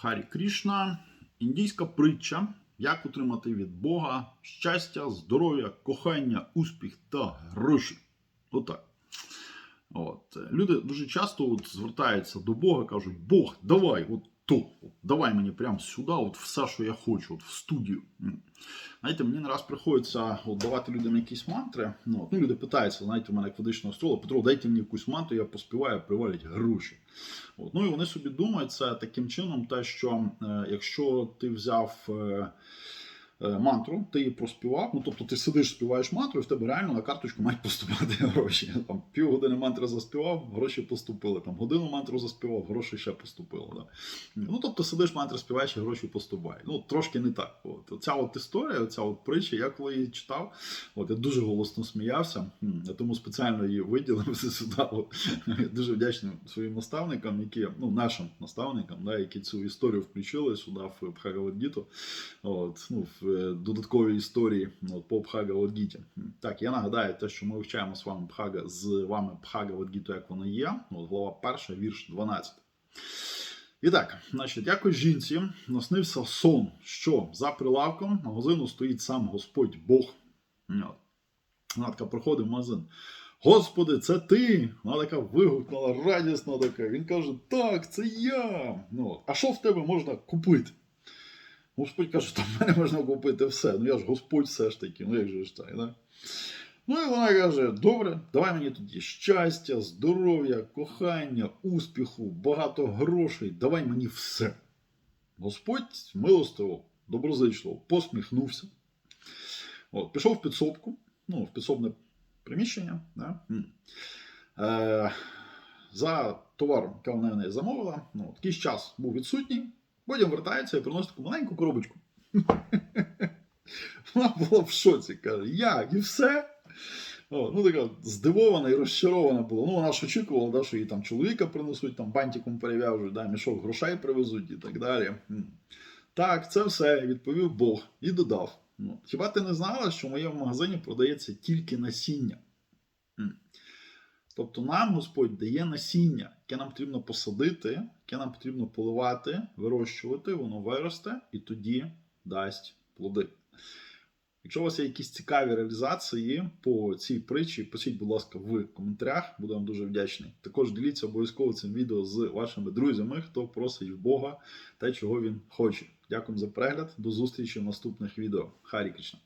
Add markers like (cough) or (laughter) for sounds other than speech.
Харі Крішна, індійська притча, як отримати від Бога щастя, здоров'я, кохання, успіх та гроші. Отак. От. Люди дуже часто от звертаються до Бога, кажуть: Бог, давай, от то, давай мені прямо сюди, от все, що я хочу, от в студію. Знаєте, мені не раз приходиться от, давати людям якісь мантри. Ну, от, ну, люди питаються, знаєте, у мене як водичного стола, Петро, дайте мені якусь мантру, я поспіваю, привалять гроші. От. Ну і вони собі думають це таким чином, те, що е, якщо ти взяв. Е, Мантру, ти її проспівав, ну тобто ти сидиш, співаєш мантру, і в тебе реально на карточку мають поступати (laughs) гроші. Там півгодини мантри заспівав, гроші поступили. Там годину мантру заспівав, гроші ще поступили. Да. Ну тобто сидиш, мантри співаєш, і гроші поступають. Ну трошки не так. От ця от історія, ця от притча, я коли її читав, от я дуже голосно сміявся, я тому спеціально її виділив (laughs) сюди. Дуже вдячний своїм наставникам, які ну нашим наставникам, да, які цю історію включили сюди в Бхагавадгіту. От, ну, в е, додаткові історії ну, по Бхагавадгіті. Так, я нагадаю те, що ми вивчаємо з вами Бхага, з вами Бхагавадгіту, як вона є. От, глава 1, вірш 12. І так, значить, якось жінці наснився сон, що за прилавком магазину стоїть сам Господь Бог. От. Вона така проходить в магазин. Господи, це ти! Вона така вигукнула, радісна така. Він каже: Так, це я. Ну, а що в тебе можна купити? Господь каже, (laughs) там в мене можна купити все. Ну я ж Господь все ж таки, ну як же ж так, да? Ну і вона каже: добре, давай мені тоді щастя, здоров'я, кохання, успіху, багато грошей, давай мені все. Господь милостиво, доброзичливо посміхнувся. От, пішов в підсобку, ну, в підсобне приміщення. Да? Е, за товаром, який вона в неї замовила, ну, якийсь час був відсутній, потім вертається і приносить таку маленьку коробочку. (laughs) Вона була в шоці, каже, як? І все? О, ну, така здивована і розчарована була. Ну, вона ж очікувала, да, що їй там чоловіка принесуть, там бантиком перев'яжуть, да, мішок грошей привезуть і так далі. Так, це все, відповів Бог і додав. Ну, хіба ти не знала, що в моєму магазині продається тільки насіння? Тобто нам Господь дає насіння, яке нам потрібно посадити, яке нам потрібно поливати, вирощувати, воно виросте і тоді дасть плоди. Якщо у вас є якісь цікаві реалізації по цій притчі, пишіть, будь ласка, в коментарях, буду вам дуже вдячний. Також діліться обов'язково цим відео з вашими друзями, хто просить в Бога те, чого він хоче. Дякую за перегляд. До зустрічі в наступних відео. Харі Кришна.